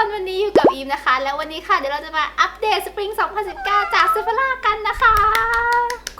คนวันนี้อยู่กับอีมนะคะ แล้ววันนี้ค่ะเดี๋ยวเราจะมาอัปเดตสปริง 2019 จากเซฟ h ล่ากันนะคะ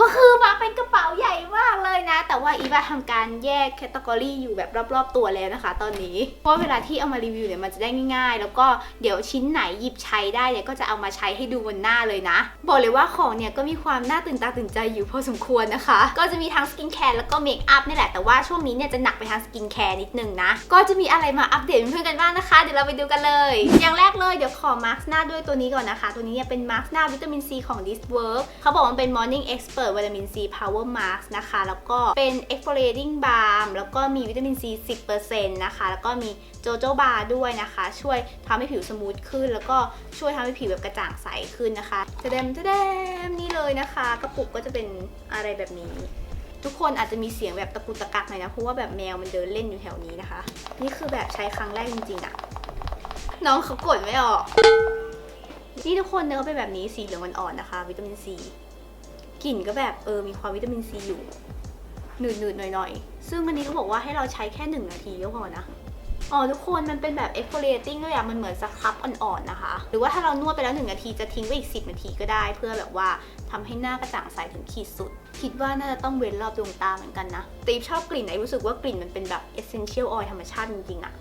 ก็คือมาเป็นกระเป๋าใหญ่มากเลยนะ แต่ว่าอีฟอะทำการแยกแคตตากรีอยู่แบบรอบๆตัวแล้วนะคะ ตอนนี้ เพราะเวลาที่เอามารีวิวเนี่ยมันจะได้ง่าย ๆ แล้วก็เดี๋ยวชิ้นไหนหยิบใช้ได้เนี่ยก็จะเอามาใช้ให้ดูบนหน้าเลยนะ บอกเลยว่าของเนี่ยก็มีความน่าตื่นตาตื่นใจอยู่พอสมควรนะคะ ก็จะมีทั้งสกินแคร์แล้วก็เมคอัพนี่แหละ แต่ว่าช่วงนี้เนี่ยจะหนักไปทางสกินแคร์นิดนึงนะ ก็จะมีอะไรมาอัปเดตเพื่อนกันบ้างนะคะ เดี๋ยวเราไปดูกันเลย อย่างแรกเลยเดี๋ยวขอมาร์คหน้าด้วยตัวนี้ก่อนนะคะ ตัวนี้เนี่ยเป็นมาร์คหน้าวิตามินซีของ This Work เขาบอกว่ามันเป็น Morning Expert วิตามินซี Power Mask นะคะ แล้วก็เป็น Exfoliating Balm แล้วก็มีวิตามินซี 10%นะคะ แล้วก็มีโจโจบาร์ด้วยนะคะ ช่วยทำให้ผิวสมูทขึ้น แล้วก็ช่วยทำให้ผิวแบบกระจ่างใสขึ้นนะคะเะเดมเะเดมนี่เลยนะคะ กระปุกก็จะเป็นอะไรแบบนี้ทุกคนอาจจะมีเสียงแบบตะกุตะกักหน่อยนะ เพราะว่าแบบแมวมันเดินเล่นอยู่แถวนี้นะคะ นี่คือแบบใช้ครั้งแรกจริงๆอะน้องเขากดไม่ออก นี่ทุกคนเนื้อเป็นแบบนี้สีเหลืองอ่อนๆนะคะ วิตามินซี กลิ่นก็แบบเออมีความวิตามินซีอยู่หนืดๆหน่อยๆ ซึ่งอันนี้ก็บอกว่าให้เราใช้แค่หนึ่งนาทีก็พอนะ อ๋อทุกคนมันเป็นแบบ exfoliating ด้วยอะมันเหมือนสครับอ่อนๆนะคะ หรือว่าถ้าเรานวดไปแล้ว 1 นาทีจะทิ้งไว้อีก 10 นาทีก็ได้ เพื่อแบบว่าทำให้หน้ากระจ่างใสถึงขีดสุด คิดว่าน่าจะต้องเว้นรอบดวงตาเหมือนกันนะตีฟชอบกลิ่นไหนรู้สึกว่ากลิ่นมันเป็นแบบ essential oil ธรรมชาติจริงๆอะ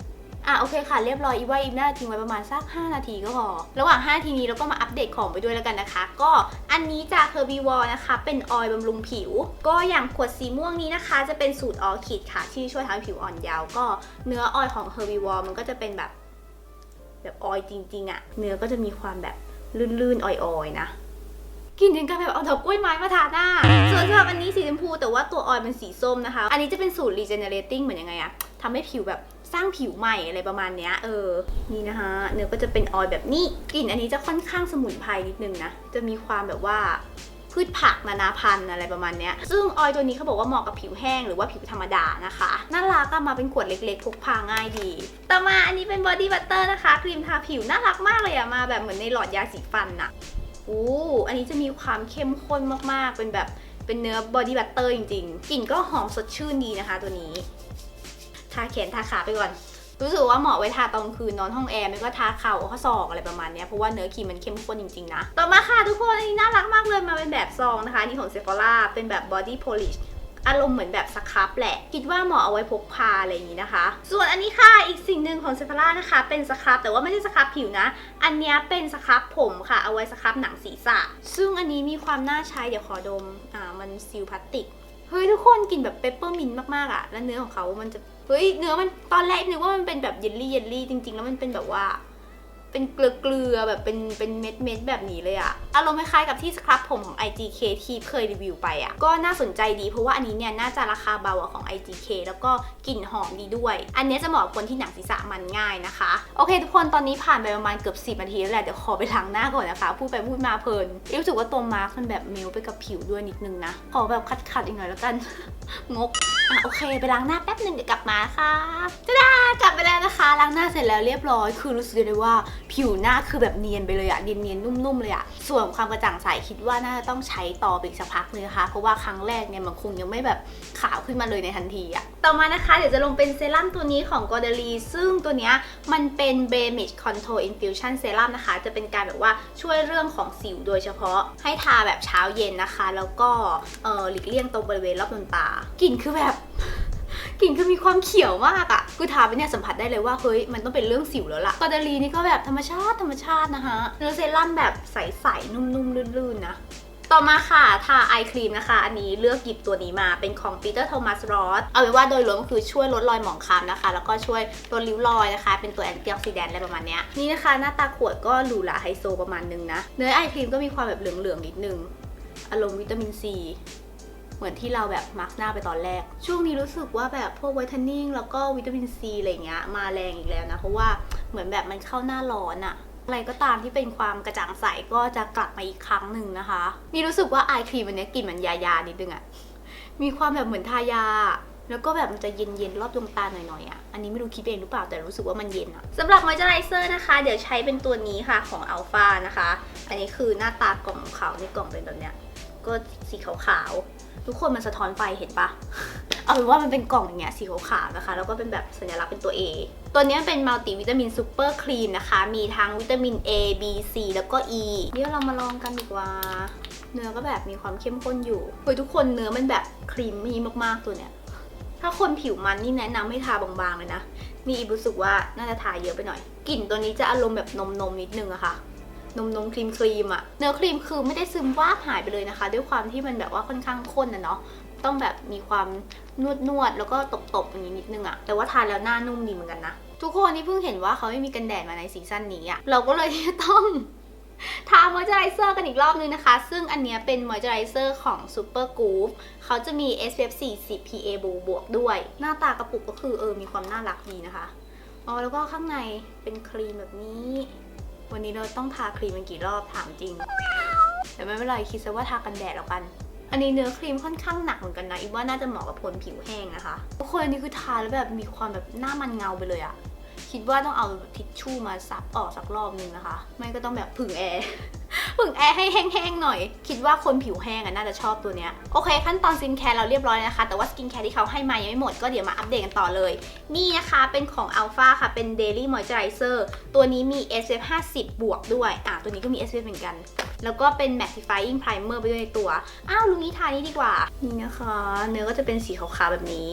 อะโอเคค่ะเรียบร้อยอีว่าอีน่าทิ้งไว้ประมาณสัก 5 นาทีก็พอ ระหว่าง 5 นาทีนี้เราก็มาอัปเดตของไปด้วยแล้วกันนะคะ ก็อันนี้จาก Herbivore นะคะ เป็นออยล์บำรุงผิว ก็อย่างขวดสีม่วงนี้นะคะ จะเป็นสูตรออคิดค่ะ ที่ช่วยทำให้ผิวอ่อนเยาว์ก็เนื้อออยล์ของ Herbivore มันก็จะเป็นแบบ แบบออยล์จริงๆอะเนื้อก็จะมีความแบบลื่นๆออยๆนะกินถึงกับแบบเอาดอกกล้วยไม้มาทาหน้า ส่วนสำหรับอันนี้สีชมพูแต่ว่าตัวออยล์เป็นสีส้มนะคะ อันนี้จะเป็นสูตร regenerating เหมือนยังไงอะทำให้ผิวแบบ สร้างผิวใหม่อะไรประมาณเนี้ย เออ นี่นะคะเนื้อก็จะเป็นออยล์แบบนี้ กลิ่นอันนี้จะค่อนข้างสมุนไพรนิดนึงนะ จะมีความแบบว่าพืชผักนานาพันธุ์อะไรประมาณนี้ซึ่งออยล์ตัวนี้เขาบอกว่าเหมาะกับผิวแห้งหรือว่าผิวธรรมดานะคะ น่ารักอะมาเป็นขวดเล็กๆ พกพาง่ายดี ต่อมาอันนี้เป็นบอดี้บัตเตอร์นะคะ ครีมทาผิวน่ารักมากเลยอะมาแบบเหมือนในหลอดยาสีฟันอะอู้อันนี้จะมีความเข้มข้นมากๆ เป็นแบบเป็นเนื้อบอดี้บัตเตอร์จริงๆ กลิ่นก็หอมสดชื่นดีนะคะตัวนี้าแขนทาขาไปก่อน รู้สึกว่าเหมาะไว้ทาตอนคืนนอนห้องแอร์ไม่ก็ทาเข่าข้อศอกอะไรประมาณนี้เพราะว่าเนื้อครีมมันเข้มข้นจริงๆนะ ต่อมาค่ะทุกคนอันนี้น่ารักมากเลยมาเป็นแบบซองนะคะนี่ของเซฟ h ล่าเป็นแบบ body polish อารมณ์เหมือนแบบสครับแหละ คิดว่าเหมาะเอาไว้พกพาอะไรอย่างนี้นะคะ ส่วนอันนี้ค่ะอีกสิ่งหนึ่งของเซฟ h ล่านะคะ เป็นสครับแต่ว่าไม่ใช่สครับผิวนะ อันนี้เป็นสครับผมค่ะเอาไว้สครับหนังศีรษะ ซึ่งอันนี้มีความน่าใช้เดี๋ยวขอดมอ่ามันซีลพลาสติกเฮ้ยทุกคนกลิ่นแบบเปปเปอร์มินต์มากๆอะแล้วเนื้อของเขามันจะ เฮ้ยเนื้อมันตอนแรกนึกว่ามันเป็นแบบเยลลี่เยลลี่จริง ๆ แล้วมันเป็นแบบว่า เป็นเกลือๆแบบเป็นเป็นเม็ดเม็ดแบบนี้เลยอะอารมณ์คล้ายๆกับที่สครับผมของ IGK ที่เคยรีวิวไปอะก็น่าสนใจดีเพราะว่าอันนี้เนี่ยน่าจะราคาเบากว่าของ IGK แล้วก็กลิ่นหอมดีด้วย อันนี้จะเหมาะกับคนที่หนังศีรษะมันง่ายนะคะ โอเค ทุกคนตอนนี้ผ่านไปประมาณเกือบ 10 นาทีแล้วแหละเดี๋ยวขอไปล้างหน้าก่อนนะคะ พูดไปพูดมาเพลินรู้สึกว่าตัวมาร์คมันแบบเมลไปกับผิวด้วยนิดนึงนะขอแบบคัดๆอีกหน่อยแล้วกันงกอะโอเค ไปล้างหน้าแป๊บหนึ่งเดี๋ยวกลับมาค่ะจ้าดากลับไปแล้วนะคะล้างหน้าเสร็จแล้วเรียบร้อย คือรู้สึกเลยว่าผิวหน้าคือแบบเนียนไปเลยอะเนียนเนียนๆนุ่มๆเลยอะส่วนความกระจ่างใสคิดว่าน่าจะต้องใช้ต่อไปอีกสักพักเลยนะคะเพราะว่าครั้งแรกเนี่ยมันคงยังไม่แบบขาวขึ้นมาเลยในทันทีอะต่อมานะคะ เดี๋ยวจะลงเป็นเซรั่มตัวนี้ของ g o d e l y ซึ่งตัวเนี้ยมันเป็น Blemish Control Infusion Serum นะคะ จะเป็นการแบบว่าช่วยเรื่องของสิวโดยเฉพาะให้ทาแบบเช้าเย็นนะคะ แล้วก็เออหลีกเลี่ยงตรงบริเวณรอบดวงตากลิ่นคือแบบ กลิ่นคือมีความเขียวมากอะ่ะคือทาไปเนี่ยสัมผัสได้เลยว่าเฮ้ยมันต้องเป็นเรื่องสิวแล้วล่ะกอดาลีนี่ก็แบบธรรมชาติธรรมชาตินะคะเนื้อเซรั่มแบบใสๆนุ่มๆลื่นๆนะต่อมาค่ะ ทาไอครีมนะคะ อันนี้เลือกหยิบตัวนี้มาเป็นของปีเตอร์โทมัสรอสเอาไว้ว่าโดยรวมก็คือช่วยลดรอยหมองคล้ำนะคะ แล้วก็ช่วยลดริ้วรอยนะคะ เป็นตัวแอนตี้ออกซิแดนต์อะไรประมาณเนี้ยนี่นะคะ หน้าตาขวดก็หรูหราไฮโซประมาณนึงนะ เนื้อไอครีมก็มีความแบบเหลืองๆนิดนึงอารมณ์วิตามินซี เหมือนที่เราแบบมาร์กหน้าไปตอนแรก ช่วงนี้รู้สึกว่าแบบพวกไวท์เทนนิ่งแล้วก็วิตามินซีอะไรเงี้ยมาแรงอีกแล้วนะเพราะว่าเหมือนแบบมันเข้าหน้าร้อนอะอะไรก็ตามที่เป็นความกระจ่างใสก็จะกลับมาอีกครั้งหนึ่งนะคะ นี่รู้สึกว่าไอครีมวันนี้กลิ่นเหมือนยายานิดนึงอะมีความแบบเหมือนทายา แล้วก็แบบมันจะเย็นๆรอบดวงตาหน่อยๆอะอันนี้ไม่รู้คิดเองหรือเปล่าแต่รู้สึกว่ามันเย็นอะสำหรับมอยเจอไรเซอร์นะคะ เดี๋ยวใช้เป็นตัวนี้ค่ะของอัลฟานะคะ อันนี้คือหน้าตากล่องของเขาในกล่องเป็นแบบเนี้ย ก็สีขาวๆ ทุกคนมันสะท้อนไฟเห็นปะเอาเป็นว่ามันเป็นกล่องอย่างเงี้ยสีขาวๆนะคะ แล้วก็เป็นแบบสัญลักษณ์เป็นตัว A ตัวนี้เป็นมัลติวิตามินซูเปอร์ครีมนะคะ มีทั้งวิตามิน A B C แล้วก็ E เดี๋ยวเรามาลองกันดีกว่า เนื้อก็แบบมีความเข้มข้นอยู่เฮ้ยทุกคนเนื้อมันแบบครีมมี่มากๆตัวเนี้ย ถ้าคนผิวมันนี่แนะนำให้ทาบางๆเลยนะ นี่อีฟรู้สึกว่าน่าจะทาเยอะไปหน่อย กลิ่นตัวนี้จะอารมณ์แบบนมนมๆนิดนึงอะค่ะ นมนมครีมครีมอะเนื้อครีมคือไม่ได้ซึมวาบหายไปเลยนะคะ ด้วยความที่มันแบบว่าค่อนข้างข้นนะเนาะต้องแบบมีความนวดนวดแล้วก็ตบๆอย่างนี้นิดนึงอะแต่ว่าทานแล้วหน้านุ่มดีเหมือนกันนะทุกคนที่เพิ่งเห็นว่าเขาไม่มีกันแดดมาในซีซั่นนี้อะเราก็เลยต้องทามอยเจอไรเซอร์กันอีกรอบนึงนะคะ ซึ่งอันเนี้ยเป็นมอยเจอไรเซอร์ของ Super g o o f เขาจะมี SPF 40 PA บวกบวกด้วย หน้าตากระปุกก็คือเออมีความน่ารักดีนะคะ อ๋อ แล้วก็ข้างในเป็นครีมแบบนี้ วันนี้เราต้องทาครีมมันกี่รอบถามจริง แต่ไม่เป็นไรคิดซะว่าทากันแดดแล้วกัน อันนี้เนื้อครีมค่อนข้างหนักเหมือนกันนะอีกว่าน่าจะเหมาะกับคนผิวแห้งนะคะทุกคนอันนี้คือทาแล้วแบบมีความแบบหน้ามันเงาไปเลยอะ คิดว่าต้องเอาทิชชู่มาซับออกสักรอบนึงนะคะ ไม่ก็ต้องแบบผึ่งแอร์ผึ่งแอร์ให้แห้งๆหน่อย คิดว่าคนผิวแห้งอะน่าจะชอบตัวเนี้ย โอเค ขั้นตอนสกินแคร์เราเรียบร้อยนะคะ แต่ว่าสกินแคร์ที่เขาให้มายังไม่หมดก็เดี๋ยวมาอัปเดตกันต่อเลย นี่นะคะเป็นของ Alpha ค่ะ เป็น Daily Moisturizer ตัวนี้มี SPF 50 บวกด้วย อะ ตัวนี้ก็มี SPF เหมือนกัน แล้วก็เป็น Mattifying Primer ไปด้วยในตัว อ้าวลุงนี้ทานี้ดีกว่า นี่นะคะ เนื้อก็จะเป็นสีขาวๆแบบนี้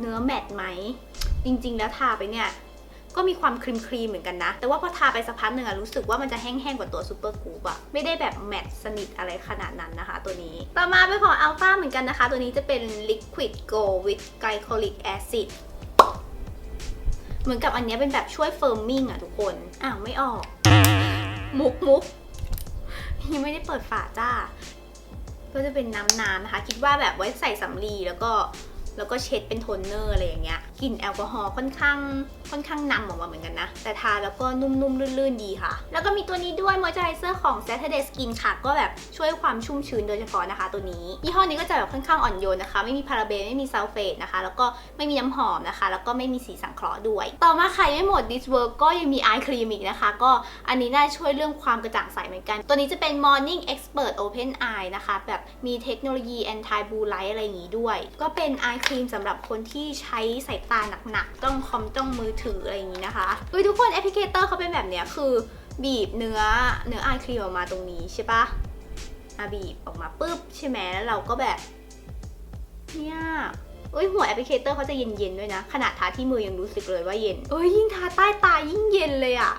เนื้อแมตต์ไหม จริง ๆ แล้วทาไปเนี่ยก็มีความครีมครีมเหมือนกันนะ แต่ว่าพอทาไปสักพักหนึ่งอะรู้สึกว่ามันจะแห้งๆกว่าตัวซูเปอร์กูปอะไม่ได้แบบแมตต์สนิทอะไรขนาดนั้นนะคะ ตัวนี้ ต่อมาเป็นของอัลฟาเหมือนกันนะคะ ตัวนี้จะเป็น Liquid Gold with Glycolic Acid เหมือนกับอันนี้เป็นแบบช่วยเฟิร์มมิ่งอะทุกคน อ้าวไม่ออก มุกมุกยังไม่ได้เปิดฝาจ้า ก็จะเป็นน้ำน้ำๆนะคะ คิดว่าแบบไว้ใส่สำลีแล้วก็ แล้วก็เช็ดเป็นโทนเนอร์อะไรอย่างเงี้ยกลิ่นแอลกอฮอล์ค่อนข้างค่อนข้างนำออกมาเหมือนกันนะ แต่ทาแล้วก็นุ่มๆ ลื่นๆ ดีค่ะ แล้วก็มีตัวนี้ด้วยมอยเจอไรเซอร์ของ Saturday Skin ค่ะ ก็แบบช่วยความชุ่มชื้นโดยเฉพาะนะคะตัวนี้ยี่ห้อนี้ก็จะแบบค่อนข้างอ่อนโยนนะคะ ไม่มีพาราเบนไม่มีซัลเฟตนะคะ แล้วก็ไม่มีน้ำหอมนะคะ แล้วก็ไม่มีสีสังเคราะห์ด้วย ต่อมาใครไม่หมด This Work ก็ยังมี Eye Cream อีกนะคะ ก็อันนี้น่าช่วยเรื่องความกระจ่างใสเหมือนกัน ตัวนี้จะเป็น Morning Expert Open Eye นะคะ แบบมีเทคโนโลยี Anti Blue Light อะไรอย่างนี้ด้วย ก็เป็น Eye Cream สำหรับคนที่ใช้สายตาหนักๆ ต้องคอมต้องมือถืออะไรอย่างนี้นะคะเฮ้ยทุกคนแอปพลิเคเตอร์เขาเป็นแบบเนี้ยคือ บีบเนื้อเนื้อ Eye Cream ออกมาตรงนี้ใช่ปะอะบีบออกมาปุ๊บใช่ไหมแล้วเราก็แบบเนี่ยเอ้ยหัวแอปพลิเคเตอร์เขาจะเย็นๆด้วยนะ ขนาดทาที่มือยังรู้สึกเลยว่าเย็น เอ้ยยิ่งทาใต้ตายิ่งเย็นเลยอะ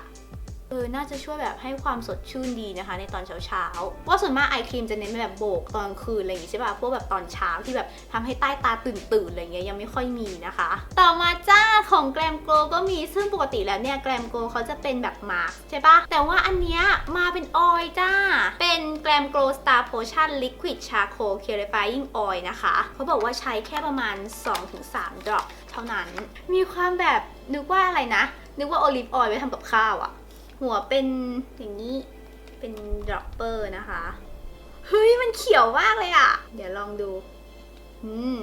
เออ น่าจะช่วยแบบให้ความสดชื่นดีนะคะ ในตอนเช้าๆว่าส่วนมากไอครีมจะเน้นแบบโบกตอนคืนอะไรอย่างงี้ใช่ป่ะ พวกแบบตอนเช้าที่แบบทำให้ใต้ตาตื่นๆอะไรเงี้ยยังไม่ค่อยมีนะคะ ต่อมาจ้าของแกรมโกลก็มี ซึ่งปกติแล้วเนี่ยแกรมโกลเขาจะเป็นแบบมาร์กใช่ปะแต่ว่าอันเนี้ยมาเป็นออยจ้า เป็นแกรมโกลสตาร์โพชั่นลิควิดชาโคลเคลียร์ไฟยิ่งออยนะคะ เขาบอกว่าใช้แค่ประมาณ 2-3ดรอปเท่านั้น มีความแบบนึกว่าอะไรนะ นึกว่าโอลิฟออยล์ไว้ทำกับข้าวอะ หัวเป็นอย่างนี้เป็นดรอปเปอร์นะคะ เฮ้ย มันเขียวมากเลยอะเดี๋ยวลองดู อืม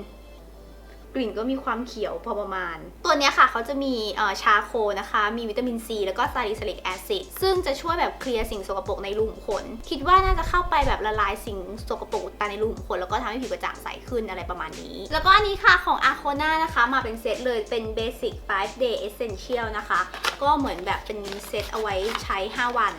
กลิ่นก็มีความเขียวพอประมาณ ตัวนี้ค่ะเขาจะมีชาโคนะคะ มีวิตามินซี แล้วก็ซาลิซิลิกแอซิดซึ่งจะช่วยแบบเคลียร์สิ่งสกปรกในรูขุมขน คิดว่าน่าจะเข้าไปแบบละลายสิ่งสกปรกตันในรูขุมขน แล้วก็ทำให้ผิวกระจ่างใสขึ้นอะไรประมาณนี้ แล้วก็อันนี้ค่ะของ a r c o n a นะคะ มาเป็นเซตเลยเป็น Basic 5 Day Essential นะคะ ก็เหมือนแบบเป็นเซตเอาไว้ใช้ 5 วัน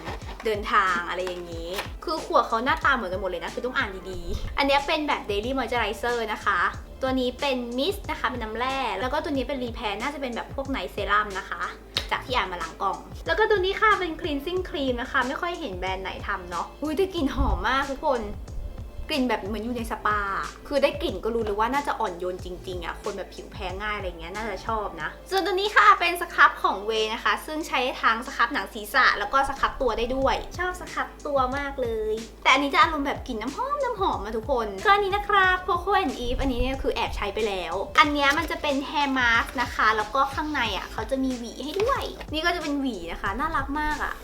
เดินทางอะไรอย่างนี้ คือขวดเขาหน้าตาเหมือนกันหมดเลยนะ คือต้องอ่านดีๆ อันนี้เป็นแบบ Daily Moisturizer นะคะ ตัวนี้เป็นมิสนะคะ เป็นน้ำแร่ แล้วก็ตัวนี้เป็นรีแพร์น่าจะเป็นแบบพวกไนท์เซรั่มนะคะ จากที่อ่านมาหลังกล่อง แล้วก็ตัวนี้ค่ะเป็น cleansing cream นะคะ ไม่ค่อยเห็นแบรนด์ไหนทำเนาะอุ้ยแต่กลิ่นหอมมากทุกคน กลิ่นแบบเหมือนอยู่ในสปา คือได้กลิ่นก็รู้เลยว่าน่าจะอ่อนโยนจริงๆอะ คนแบบผิวแพ้ง่ายอะไรเงี้ยน่าจะชอบนะ ส่วนตัวนี้ค่ะเป็นสครับของเวนะคะ ซึ่งใช้ทั้งสครับหนังศีรษะ แล้วก็สครับตัวได้ด้วย ชอบสครับตัวมากเลย แต่อันนี้จะอารมณ์แบบกลิ่นน้ำหอมน้ำหอมมาทุกคนก็อันนี้นะครับ Coco and Eve อันนี้เนี่ยคือแอบใช้ไปแล้ว อันเนี้ยมันจะเป็น hair mask นะคะ แล้วก็ข้างในอะเขาจะมีหวีให้ด้วย นี่ก็จะเป็นหวีนะคะ น่ารักมากอะ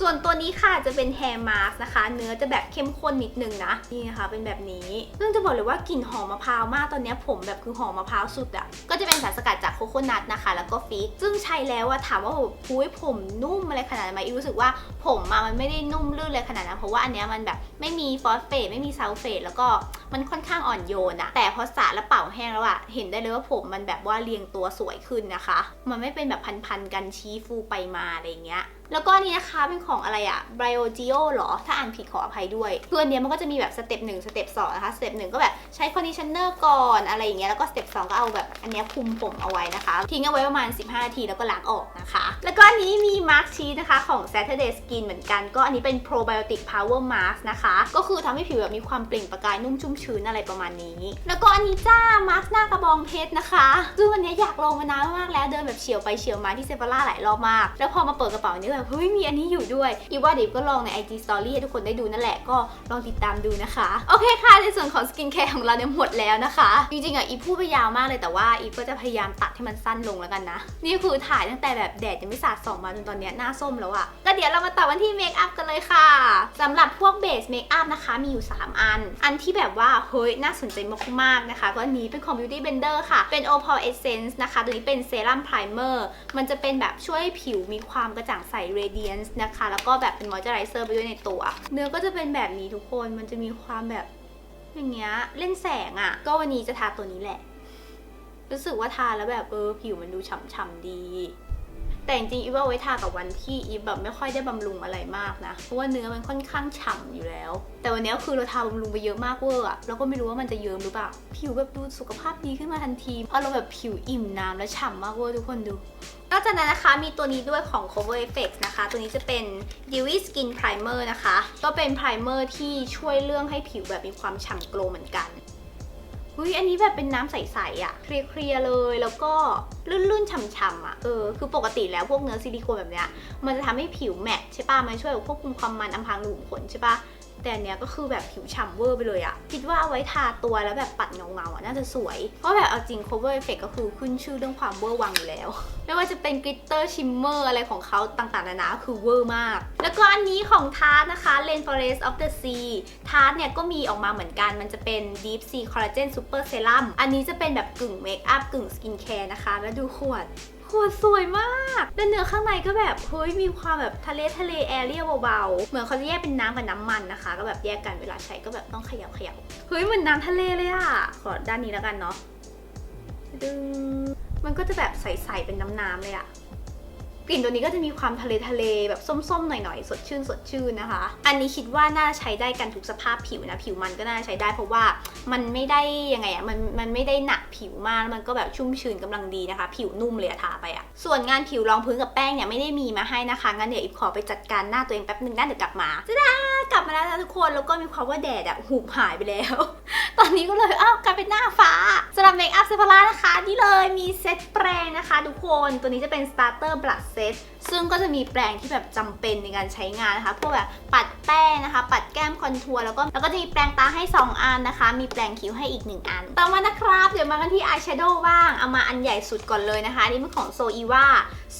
ส่วนตัวนี้ค่ะจะเป็นแฮร์มาสนะคะ เนื้อจะแบบเข้มข้นนิดนึงนะ นี่นะคะเป็นแบบนี้ ซึ่งจะบอกเลยว่ากลิ่นหอมมะพร้าวมากตอนนี้ผมแบบคือหอมมะพร้าวสุดอะ่ะ ก็จะเป็นสารสกัดจากโคโคนัทนะคะ แล้วก็ฟิกซึ่งใช้แล้วอะถามว่าแบบพุ้ยผมนุ่มอะไรขนาดไหมอีรู้สึกว่าผมอะมันไม่ได้นุ่มลื่นเลยขนาดนั้นเพราะว่าอันเนี้ยมันแบบไม่มีฟอสเฟตไม่มีซัลเฟตแล้วก็มันค่อนข้างอ่อนโยนอะแต่พอสระแล้วเป่าแห้งแล้วอะเห็นได้เลยว่าผมมันแบบว่าเรียงตัวสวยขึ้นนะคะ มันไม่เป็นแบบพันๆกันชี้ฟูไปมาอะไรอย่างเงี้ย แล้วก็อันนี้นะคะเป็นของอะไรอะ b i o g i o หรอ ถ้าอ่านผิดขออภัยด้วยคืออันเนี้ยมันก็จะมีแบบสเต็ปหนึ่งสเต็ปสองนะคะ สเต็ปหนึ่งก็แบบใช้คอนดิชเนอร์ก่อนอะไรอย่างเงี้ย แล้วก็สเต็ปสองก็เอาแบบอันเนี้ยคุมผมเอาไว้นะคะ ทิ้งเอาไว้ประมาณ 15นาทีแล้วก็ล้างออกนะคะ แล้วก็อันนี้มีมาร์คชีสนะคะของ Saturday Skin เหมือนกัน ก็อันนี้เป็น probiotic power mask นะคะ ก็คือทำให้ผิวแบบมีความเปล่งประกายนุ่มชุ่มชื้นอะไรประมาณนี้ แล้วก็อันนี้จ้ามาร์คหน้ากระบองเพชรนะคะซึ่งวันนี้อยากลองมานานมากแล้วเดินแบบเฉียวไปเฉียวมาที่เซฟาร่าหลายรอบมาก แล้วพอมาเปิดกระเป๋านี้แบบเฮ้ยมีอันนี้อยู่ด้วยอีว่าเดี๋ยวก็ลองใน IG Story ให้ทุกคนได้ดูนั่นแหละก็ลองติดตามดูนะคะ โอเคค่ะ ในส่วนของสกินแคร์ของเราเนี่ยหมดแล้วนะคะ จริงๆอะอีพูดไปยาวมากเลยแต่ว่าอีก็จะพยายามตัดให้มันสั้นลงแล้วกันนะ นี่คือถ่ายตั้งแต่แบบแดดยังไม่สาดส่องมาจนตอนเนี้ยหน้าส้มแล้วอะก็เดี๋ยวเรามาต่อกันที่เมคอัพกันเลยค่ะสำหรับพวกเบสเมคอัพนะคะมีอยู่ 3 อัน อันที่แบบว่าเฮ้ยน่าสนใจมากๆนะคะ ก็อันนี้เป็นของ Beauty Blender ค่ะ เป็น Opal Essence นะคะตัวนี้เป็นเซรั่มไพรเมอร์มันจะเป็นแบบช่วยให้ผิวมีความกระจ่างใส Radiance นะคะ แล้วก็แบบเป็น Moisturizer ไปด้วยในตัว เนื้อก็จะเป็นแบบนี้ทุกคน มันจะมีความแบบอย่างเงี้ยเล่นแสงอะ่ะ ก็วันนี้จะทาตัวนี้แหละ รู้สึกว่าทาแล้วแบบเออผิวมันดูฉ่ำๆดี แต่จริงอีฟว่าไว้ทากับวันที่อีฟแบบไม่ค่อยได้บำรุงอะไรมากนะ เพราะว่าเนื้อมันค่อนข้างฉ่ำอยู่แล้ว แต่วันนี้คือเราทาบำรุงไปเยอะมากเวอร์อะเราก็ไม่รู้ว่ามันจะเยิ้มหรือเปล่า ผิวแบบดูสุขภาพดีขึ้นมาทันทีอารมณ์แบบผิวอิ่มน้ำและฉ่ำมากเวอร์ทุกคนดู นอกจากนั้นนะคะมีตัวนี้ด้วยของ Cover Effects นะคะ ตัวนี้จะเป็น Dewy Skin Primer นะคะ ก็เป็น primer ที่ช่วยเรื่องให้ผิวแบบมีความฉ่ำโกลเหมือนกันอุ้ยอันนี้แบบเป็นน้ำใสๆอะ่ะ เคลียร์ๆเลย แล้วก็ลื่นๆฉ่ำๆอะ เออ คือปกติแล้วพวกเนื้อซิลิโคนแบบเนี้ย มันจะทำให้ผิวแมตต์ใช่ปะมันช่วยควบคุมความมันอำพรางรูขุมขนใช่ปะ แต่อันเนี้ยก็คือแบบผิวฉ่ำเวอร์ไปเลยอะคิดว่าเอาไว้ทาตัวแล้วแบบปัดเงาๆอะน่าจะสวย เพราะแบบเอาจริง cover effect ก็คือขึ้นชื่อเรื่องความเวอร์วังอยู่แล้ว ไม่ว่าจะเป็นกลิตเตอร์ชิมเมอร์อะไรของเขาต่างๆนานาคือเวอร์มาก แล้วก็อันนี้ของทาร์ตนะคะ Rain Forest of the Sea ทาร์ตเนี่ยก็มีออกมาเหมือนกันมันจะเป็น Deep Sea Collagen Super Serum อันนี้จะเป็นแบบกึ่งเมคอัพกึ่งสกินแคร์นะคะ แล้วดูขวด ขวดสวยมากแล้วเนื้อข้างในก็แบบเฮ้ยมีความแบบทะเลทะเลแอเรียเบาๆ เหมือนเขาจะแยกเป็นน้ำกับน้ำมันนะคะ ก็แบบแยกกันเวลาใช้ก็แบบต้องเขยับขยับเฮ้ยเหมือนน้ำทะเลเลยอะขอด้านนี้แล้วกันเนาะดึงมันก็จะแบบใสๆเป็นน้ำๆเลยอะ กลิ่นตัวนี้ก็จะมีความทะเลทะเลแบบส้มๆ หน่อยๆ สดชื่นสดชื่นนะคะ อันนี้คิดว่าน่าใช้ได้กันทุกสภาพผิวนะ ผิวมันก็น่าใช้ได้เพราะว่ามันไม่ได้ยังไงอะมันมันไม่ได้หนักผิวมากแล้วมันก็แบบชุ่มชื้นกำลังดีนะคะ ผิวนุ่มเลยอะทาไปอะส่วนงานผิวรองพื้นกับแป้งเนี่ยไม่ได้มีมาให้นะคะ งั้นเดี๋ยวอีฟขอไปจัดการหน้าตัวเองแป๊บหนึ่งนะเดี๋ยวกลับมาจะได้กลับมาแล้วทุกคน แล้วก็มีความว่าแดดอะหูบหายไปแล้ว ตอนนี้ก็เลยอ้าวกลายเป็นหน้าฟ้า สำหรับเมคอัพเซฟาร่านะคะ นี่เลยมีเซตแปรงนะคะทุกคนตัวนี้จะเป็น starter brush set ซึ่งก็จะมีแปรงที่แบบจำเป็นในการใช้งานนะคะ พวกแบบปัดแป้งนะคะ ปัดแก้มคอนทัวร์แล้วก็แล้วก็จะมีแปรงตาให้ 2 อันนะคะ มีแปรงคิ้วให้อีก 1 อัน ต่อมานะครับ เดี๋ยวมากันที่อายแชโดว์บ้าง เอามาอันใหญ่สุดก่อนเลยนะคะ นี่เป็นของโซอีวา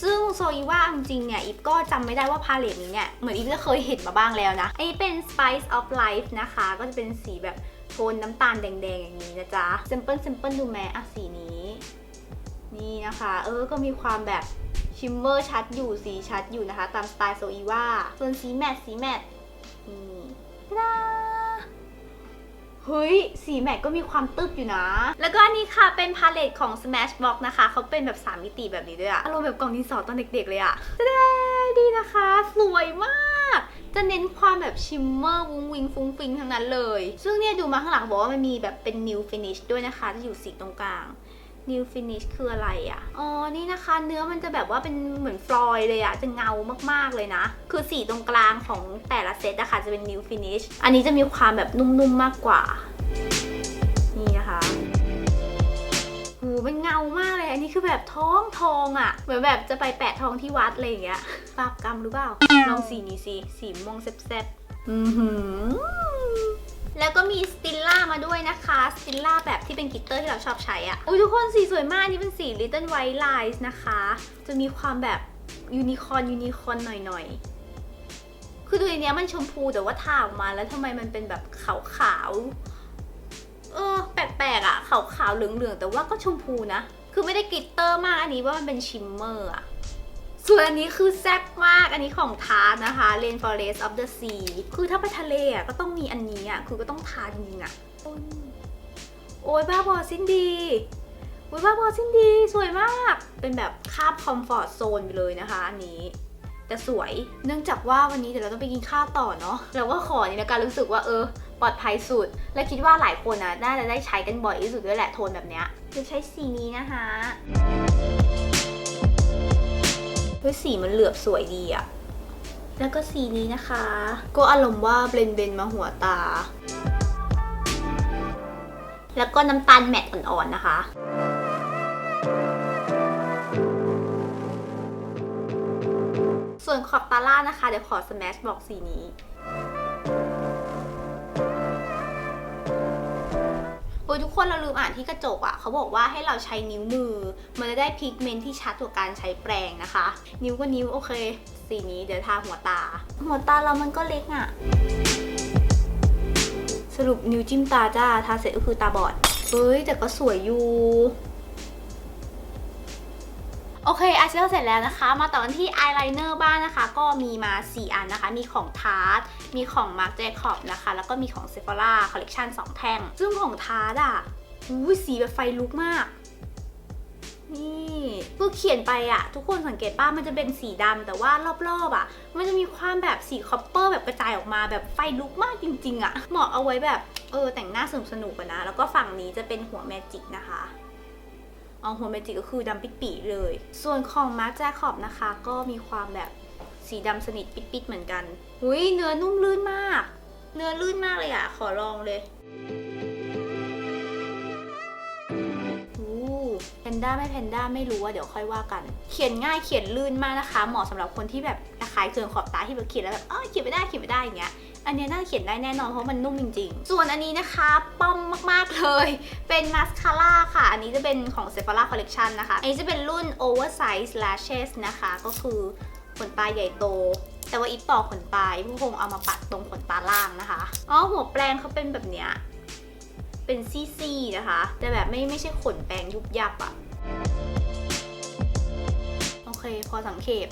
ซึ่งโซอีวาจริงๆเนี่ยอีฟก็จำไม่ได้ว่าพาเลตนี้เนี่ยเหมือนอีฟจะเคยเห็นมาบ้างแล้วนะอันนี้เป็น Spice of Life นะคะ ก็จะเป็นสีแบบ โทนน้ำตาลแดงๆอย่างนี้นะจ๊ะ simple simple ดูแม้อะสีนี้ นี่นะคะ เออก็มีความแบบชิมเมอร์ชัดอยู่สีชัดอยู่นะคะ ตามสไตล์โซอีว่าส่วนสีแมตต์สีแมตต์นี่นะเฮ้ย สีแมตต์ก็มีความตึบอยู่นะ แล้วก็อันนี้ค่ะเป็นพาเลตของ Smashbox นะคะ เขาเป็นแบบ 3 มิติแบบนี้ด้วยอะอารมณ์แบบกล่องดินสอตอนเด็กๆเลยอะจะได้ดีนะคะ สวยมาก จะเน้นความแบบชิมเมอร์วุ้งวิงฟุ้งฟิงทั้งนั้นเลย ซึ่งเนี่ยดูมาข้างหลังบอกว่ามันมีแบบเป็น new finish ด้วยนะคะจะอยู่สีตรงกลาง New Finish คืออะไรอะ่ะ อ๋อ นี่นะคะ เนื้อมันจะแบบว่าเป็นเหมือนฟลอยด์เลยอะ่ะ จะเงามากๆเลยนะ คือสีตรงกลางของแต่ละเซตนะคะจะเป็น New Finish อันนี้จะมีความแบบนุ่มๆมากกว่า โหเป็นเงามากเลย อันนี้คือแบบท้องทองอะ่ะ เหมือนแบบจะไปแปะทองที่วัดอะไรอย่างเงี้ยปราบกรรมหรือเปล่า ลองสีนี้สิสีม่วงแซ่บๆอือหือแล้วก็มีสติลล่ามาด้วยนะคะ สติลล่าแบบที่เป็นกิตเตอร์ที่เราชอบใช้อะอุ้ยทุกคนสีสวยมาก นี่เป็นสี Little White Lies นะคะ จะมีความแบบยูนิคอร์นยูนิคอร์นหน่อยๆ คือดูในเนี้ยมันชมพูแต่ว่าทาออกมาแล้วทำไมมันเป็นแบบขาวๆ เออ ปลกๆอะขาวๆเหลืองๆแต่ว่าก็ชมพูนะ คือไม่ได้กลิตเตอร์มากอันนี้ว่ามันเป็นชิมเมอร์อะส่วนอันนี้คือแซ่บมากอันนี้ของทาร์นะคะ Rain Forest of the Sea คือถ้าไปทะเลอะก็ต้องมีอันนี้อะคือก็ต้องทาจริงๆอะโอ้ยบ้าบอสิ้นดีโอ้ยบ้าบอสิ้นดีสวยมากเป็นแบบคาบคอมฟอร์ตโซนไปเลยนะคะอันนี้แต่สวย เนื่องจากว่าวันนี้เดี๋ยวเราต้องไปกินข้าวต่อเนาะเราก็ขอนี่นะการรู้สึกว่าเออ ปลอดภัยสุด และคิดว่าหลายคนนะน่าจะได้ใช้กันบ่อยที่สุดด้วยแหละโทนแบบเนี้ยจะใช้สีนี้นะคะเฮ้ยสีมันเหลือบสวยดีอะแล้วก็สีนี้นะคะ ก็อารมณ์ว่าเบลนเบนมาหัวตา แล้วก็น้ำตาลแมตต์อ่อนๆนะคะส่วนขอบตาล่างนะคะ เดี๋ยวขอสแมชบอกสีนี้ ยทุกคนเราลืมอ่านที่กระจกอะ่ะเขาบอกว่าให้เราใช้นิ้วมือ มันจะได้พิกเมนต์ที่ชัดกว่าการใช้แปรงนะคะ นิ้วก็นิ้วโอเค สีนี้เดี๋ยวทาหัวตา หัวตาเรามันก็เล็กอะ่ะ สรุปนิ้วจิ้มตาจ้าทาเสร็จก็คือตาบอดเฮ้ยแต่ก็สวยอยู่ โอเคอาเซลเสร็จแล้วนะคะ มาต่อกันที่อายไลเนอร์บ้างนะคะ ก็มีมา 4 อันนะคะ มีของทาร์ตมีของมาร์ j เจคอบนะคะ แล้วก็มีของเซฟ h ร่าคอลเล t ชัน2แท่ง ซึ่งของทาร์ตอะอุ้สีแบบไฟลุกมาก นี่คือเขียนไปอะทุกคนสังเกตป้ามันจะเป็นสีดำแต่ว่ารอบๆอะมันจะมีความแบบสีคอปเปอร์แบบกระจายออกมาแบบไฟลุกมากจริง ๆอะเหมาะเอาไว้แบบเออแต่งหน้าสนุกสนุกนะ แล้วก็ฝั่งนี้จะเป็นหัวแมจิกนะคะ เอาหัวเมจิกก็คือดำปิดปีเลย ส่วนของมาร์ j แจคอบนะคะ ก็มีความแบบสีดำสนิทปิดๆเหมือนกันอุ้ยเนื้อนุ่มลื่นมาก เนื้อลื่นมากเลยอะขอลองเลยอู้แพนด้าไม่แพนด้าไม่รู้ว่าเดี๋ยวค่อยว่ากัน เขียนง่ายเขียนลื่นมากนะคะ เหมาะสำหรับคนที่แบบคล้ายๆเกินขอบตาที่แบบเขียนแล้วแบบเออเขียนไม่ได้เขียนไม่ได้อย่างเงี้ย อันนี้น่าเขียนได้แน่นอนเพราะมันนุ่มจริง ๆ ส่วนอันนี้นะคะ ป้อมมากๆเลย เป็นมาสคาร่าค่ะ อันนี้จะเป็นของ Sephora Collection นะคะ อันนี้จะเป็นรุ่น Oversize Lashes นะคะ ก็คือขนตาใหญ่โต แต่ว่าอีปอกขนตาอีผู้คงเอามาปัดตรงขนตาล่างนะคะ อ๋อหัวแปรงเขาเป็นแบบเนี้ย เป็นซี่ๆนะคะ แต่แบบไม่ไม่ใช่ขนแปรงยุบยับอะโอเค พอสังเขป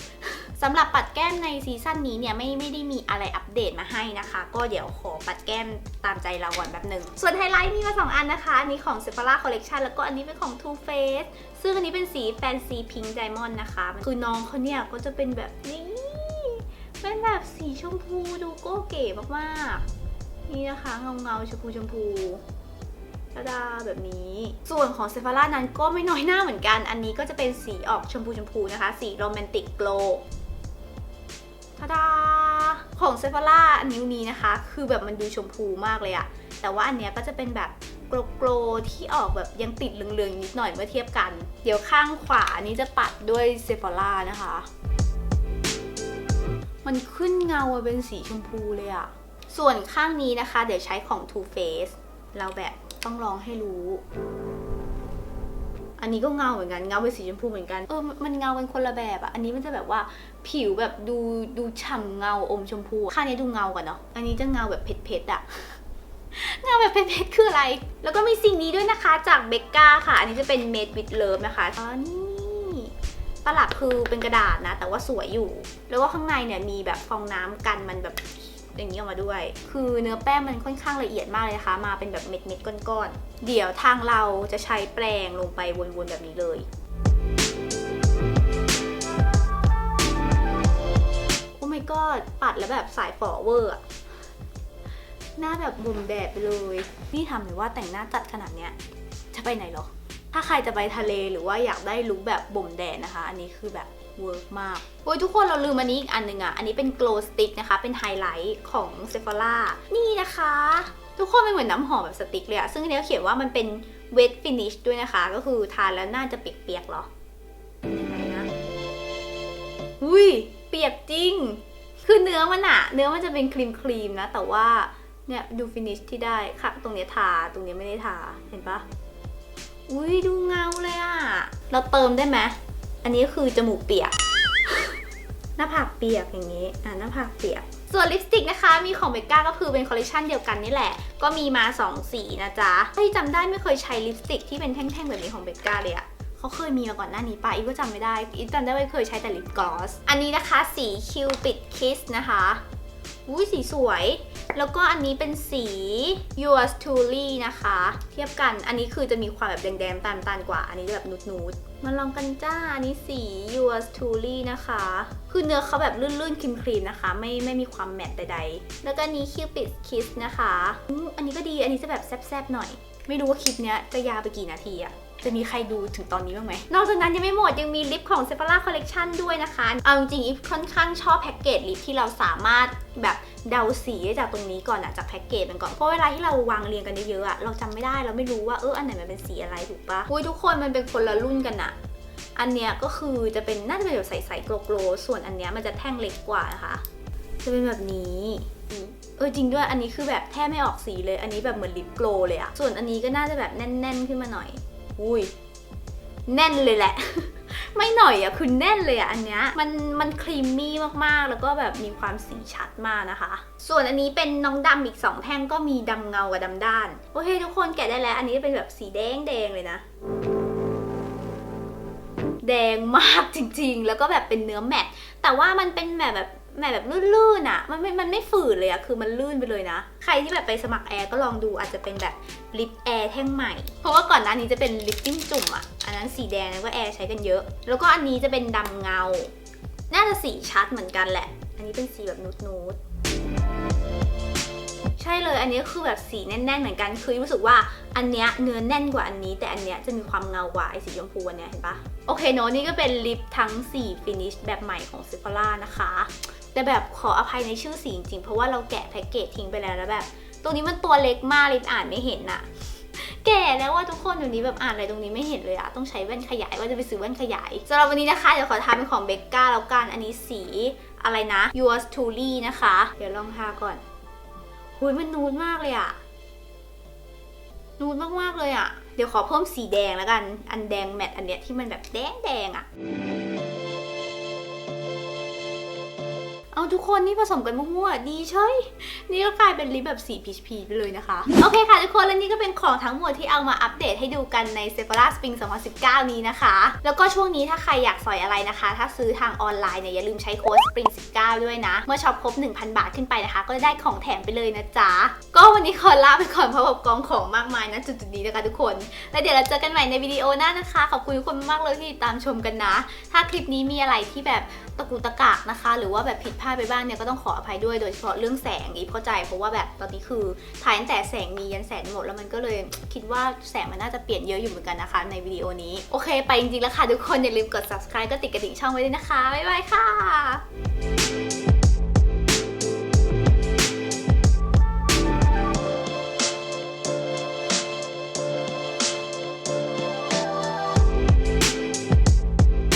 สำหรับปัดแก้มในซีซั่นนี้เนี่ยไม่ไม่ได้มีอะไรอัปเดตมาให้นะคะ ก็เดี๋ยวขอปัดแก้มตามใจเราก่อนแบบหนึ่ง ส่วนไฮไลท์มีมา 2 อันนะคะ อันนี้ของ Sephora Collection แล้วก็อันนี้เป็นของ Too Faced ซึ่งอันนี้เป็นสี Fancy Pink Diamond นะคะ คือน้องเขาเนี่ยก็จะเป็นแบบนี้ เป็นแบบสีชมพูดูโก้เก๋มากๆ นี่นะคะเงาเงาชมพูชมพูตาดาแบบนี้ ส่วนของเซฟ h ร่านั้นก็ไม่น้อยหน้าเหมือนกัน อันนี้ก็จะเป็นสีออกชมพูชมพูนะคะ สีโรแมนติกโกล ทาดาของเซฟ h ร่านิ้วนี้นะคะ คือแบบมันดูชมพูมากเลยอะแต่ว่าอันเนี้ยก็จะเป็นแบบโกลโกลที่ออกแบบยังติดเหลืองๆนิดหน่อยเมื่อเทียบกัน เดี๋ยวข้างขวานี้จะปัดด้วยเซฟ h ร่านะคะ มันขึ้นเงามาเป็นสีชมพูเลยอะส่วนข้างนี้นะคะ เดี๋ยวใช้ของ Too Faced เราแบบต้องลองให้รู้ อันนี้ก็เงาเหมือนกันเงาเป็นสีชมพูเหมือนกันเออมันเงาเป็นคนละแบบอะอันนี้มันจะแบบว่าผิวแบบดูดูฉ่ำเงาอมชมพูข้านี้ดูเงากว่าเนาะอันนี้จะเงาแบบเผ็ดๆอะเงาแบบเผ็ดๆคืออะไร แล้วก็มีสิ่งนี้ด้วยนะคะจากเบกกาค่ะ อันนี้จะเป็น Made with Love นะคะอ๋อนี่ตลับคือเป็นกระดาษนะ แต่ว่าสวยอยู่ แล้วก็ข้างในเนี่ยมีแบบฟองน้ำกันมันแบบ อย่างนี้ออกมาด้วย คือเนื้อแป้งมันค่อนข้างละเอียดมากเลยนะคะ มาเป็นแบบเม็ดๆก้อนๆ เดี๋ยวทางเราจะใช้แปรงลงไปวนๆแบบนี้เลยโอ้ my god ปัดแล้วแบบสายฝอเวอร์อะหน้าแบบบุ่มแดดไปเลย นี่ทำเลยว่าแต่งหน้าจัดขนาดเนี้ย จะไปไหนหรอ ถ้าใครจะไปทะเลหรือว่าอยากได้ลุคแบบบ่มแดดนะคะ อันนี้คือแบบ เวิร์กมากโอ้ยทุกคนเราลืมอันนี้อีกอันหนึ่งอะอันนี้เป็น glow stick นะคะ เป็นไฮไลท์ของ Sephora นี่นะคะ ทุกคนเป็นเหมือนน้ำหอมแบบสติ๊กเลยอะซึ่งอันนี้เขาเขียนว่ามันเป็น wet finish ด้วยนะคะ ก็คือทานแล้วน่าจะเปียกๆหรอยังไงนะอุ้ยเปียกจริง คือเนื้อมันอะเนื้อมันจะเป็นครีมครีมๆนะ แต่ว่าเนี่ยดูฟินิชที่ได้ค่ะตรงเนี้ยทาตรงเนี้ยไม่ได้ทาเห็นปะอุ้ยดูเงาเลยอะเราเติมได้ไหม อันนี้คือจมูกเปียก หน้าผากเปียกอย่างนี้ อะหน้าผากเปียก ส่วนลิปสติกนะคะมีของเบกก้าก็คือเป็นคอลเลคชันเดียวกันนี่แหละ ก็มีมา 2 สีนะจ๊ะเฮ้ยจำได้ไม่เคยใช้ลิปสติกที่เป็นแท่งๆแบบนี้ของเบกก้าเลยอะเขาเคยมีมาก่อนหน้านี้ปะอีฟก็จำไม่ได้อีฟจำได้ว่าเคยใช้แต่ลิปกลอส อันนี้นะคะสี Cupid Kiss นะคะอุ้ยสีสวย แล้วก็อันนี้เป็นสี yours truly นะคะ เทียบกัน อันนี้คือจะมีความแบบแดงๆตาลๆกว่า อันนี้จะแบบนูดๆ มาลองกันจ้าอันนี้สี yours truly นะคะ คือเนื้อเขาแบบลื่นๆครีมๆนะคะ ไม่ไม่มีความแมตต์ใดๆ แล้วก็นี้ cupid kiss นะคะอืมอันนี้ก็ดี อันนี้จะแบบแซบๆหน่อย ไม่รู้ว่าคลิปเนี้ยจะยาวไปกี่นาทีอะ จะมีใครดูถึงตอนนี้บ้างไหม นอกจากนั้นยังไม่หมด ยังมีลิปของ Sephora Collection ด้วยนะคะ เอาจริงๆอีฟค่อนข้างชอบแพ็กเกจลิปที่เราสามารถแบบเดาสีได้จากตรงนี้ก่อนอะจากแพ็กเกจมันก่อน เพราะเวลาที่เราวางเรียงกันเยอะๆอะเราจำไม่ได้เราไม่รู้ว่าเอออันไหนมันเป็นสีอะไรถูกปะอุ้ยทุกคนมันเป็นคนละรุ่นกันอะอันเนี้ยก็คือจะเป็นน่าจะเป็นแบบใสๆโกลๆส่วนอันเนี้ยมันจะแท่งเล็กกว่านะคะ จะเป็นแบบนี้อืมเออจริงด้วยอันนี้คือแบบแทบไม่ออกสีเลย อันนี้แบบเหมือนลิปโกลเลยอะส่วนอันนี้ก็น่าจะแบบแน่น ๆ ขึ้นมาหน่อย อุ้ยแน่นเลยแหละ ไม่หน่อยอะคือแน่นเลยอะอันเนี้ยมันมันครีมมี่มากๆ แล้วก็แบบมีความสีชัดมากนะคะ ส่วนอันนี้เป็นน้องดำอีกสองแท่งก็มีดำเงากับดำด้าน โอเคทุกคนแกะได้แล้ว อันนี้เป็นแบบสีแดงแดงเลยนะ แดงมากจริงๆ แล้วก็แบบเป็นเนื้อแมตต์แต่ว่ามันเป็นแบบแบบ แหมแบบลื่นๆอะ มันไม่ มันไม่ฝืดเลยอะ คือมันลื่นไปเลยนะ ใครที่แบบไปสมัครแอร์ก็ลองดูอาจจะเป็นแบบลิปแอร์แท่งใหม่ เพราะว่าก่อนหน้านี้จะเป็นลิปจิ้มจุ่มอะ อันนั้นสีแดงแล้วก็แอร์ใช้กันเยอะ แล้วก็อันนี้จะเป็นดำเงา น่าจะสีชัดเหมือนกันแหละ อันนี้เป็นสีแบบนูดๆ ใช่เลยอันนี้คือแบบสีแน่นๆเหมือนกันคือรู้สึกว่าอันเนี้ยเนื้อแน่นกว่าอันนี้ แต่อันเนี้ยจะมีความเงากว่าไอสีชมพูอันเนี้ยเห็นปะโอเคเนอะนี่ก็เป็นลิปทั้ง4ฟินิชแบบใหม่ของ s e p h o r a นะคะแต่แบบขออภัยในชื่อสีจริงๆเพราะว่าเราแกะแพ็กเกจทิ้งไปแล้วแล้วแบบ ตรงนี้มันตัวเล็กมากลิปอ่านไม่เห็นอะแก่แล้วว่าทุกคนเดี๋ยวนี้แบบอ่านอะไรตรงนี้ไม่เห็นเลยอะต้องใช้แว่นขยายว่าจะไปซื้อแว่นขยายสำหรับวันนี้นะคะเดี๋ยวขอทาเป็นของเบกก้าแล้วกันอันนี้สีอะไรนะ yours truly นะคะ เดี๋ยวลองทาก่อน หุยมันนูนมากเลยอะนูนมากๆเลยอะเดี๋ยวขอเพิ่มสีแดงแล้วกัน อันแดงแมทอันเนี้ยที่มันแบบแดงแดงอะ เอาทุกคนนี่ผสมกันมั่วๆดีเชยนี่ก็กลายเป็นลิปแบบสีพีชพีไปเลยนะคะ โอเคค่ะทุกคน และนี่ก็เป็นของทั้งหมดที่เอามาอัปเดตให้ดูกันใน Sephora Spring 2019 นี้นะคะ แล้วก็ช่วงนี้ถ้าใครอยากสอยอะไรนะคะ ถ้าซื้อทางออนไลน์เนี่ยอย่าลืมใช้โค้ด Spring 19 ด้วยนะ เมื่อช็อปครบ 1,000 บาทขึ้นไปนะคะ ก็จะได้ของแถมไปเลยนะจ๊ะ ก็วันนี้ขอลาไปก่อนเพราะกับกองของมากมายนะจุดๆนี้นะคะทุกคน แล้วเดี๋ยวเราเจอกันใหม่ในวิดีโอหน้านะคะ ขอบคุณทุกคนมากเลยที่ติดตามชมกันนะ ถ้าคลิปนี้มีอะไรที่แบบตะกุตะกากนะคะ หรือว่าแบบผิดพลาดไปบ้างเนี่ยก็ต้องขออภัยด้วยโดยเฉพาะเรื่องแสงอีฟเข้าใจเพราะว่าแบบตอนนี้คือถ่ายตั้งแต่แสงมียันแสงหมดแล้วมันก็เลยคิดว่าแสงมันน่าจะเปลี่ยนเยอะอยู่เหมือนกันนะคะ ในวิดีโอนี้โอเค ไปจริงๆแล้วค่ะทุกคนอย่าลืมกด subscribe ก็ติดกระดิ่งช่องไว้ด้วยนะคะบ๊ายบายค่ะ